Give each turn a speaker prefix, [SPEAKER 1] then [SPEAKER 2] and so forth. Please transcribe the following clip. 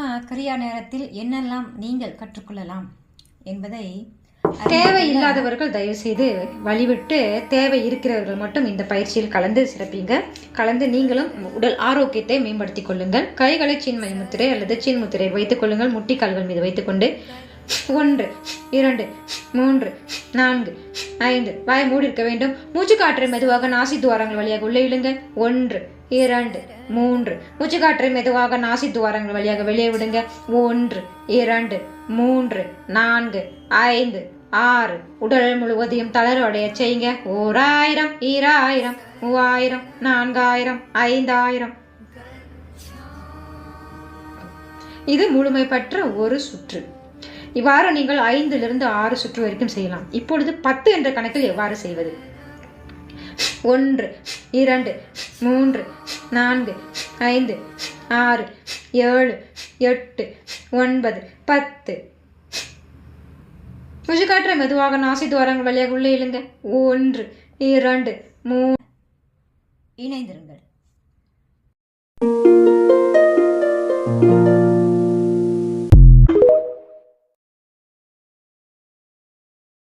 [SPEAKER 1] கரியா நேரத்தில் என்னெல்லாம் நீங்கள் கற்றுக்கொள்ளலாம் என்பதை
[SPEAKER 2] தேவை இல்லாதவர்கள் தயவு செய்து வழிவிட்டு தேவை இருக்கிறவர்கள் மட்டும் இந்த பயிற்சியில் கலந்து சிறப்பீங்க. கலந்து நீங்களும் உடல் ஆரோக்கியத்தை மேம்படுத்திக் கொள்ளுங்கள். கைகளை சின்மய முத்திரை அல்லது சின் முத்திரை வைத்துக் கொள்ளுங்கள். முட்டிக்கால்கள் மீது வைத்துக்கொண்டு ஒன்று இரண்டு மூன்று நான்கு ஐந்து. வாய் மூடி இருக்க வேண்டும். மூச்சு காற்றை மெதுவாக நாசி துவாரங்கள் வழியாக உள்ளே இழுங்க. ஒன்று இரண்டு மூன்று. மூச்சு காற்றை மெதுவாக நாசி துவாரங்கள் வழியாக வெளியே விடுங்க. ஒன்று இரண்டு மூன்று நான்கு ஐந்து ஆறு. உடல் முழுவதையும் தளர்வடைய செய்யுங்க. ஓராயிரம் ஈராயிரம் மூவாயிரம் நான்காயிரம் ஐந்தாயிரம். இது முழுமை பெற்ற ஒரு சுற்று. இவ்வாறு நீங்கள் ஐந்திலிருந்து ஆறு சுற்று வரைக்கும் செய்யலாம். இப்பொழுது பத்து என்ற கணக்கில் எவ்வாறு செய்வது? ஒன்று இரண்டு மூன்று நான்கு ஐந்து ஆறு ஏழு எட்டு ஒன்பது பத்து. முழுக்காற்றை மெதுவாக நாசி துவாரங்கள் வழியாக உள்ளே இழுங்க. ஒன்று இரண்டு மூ
[SPEAKER 1] இணைந்திருங்கள்.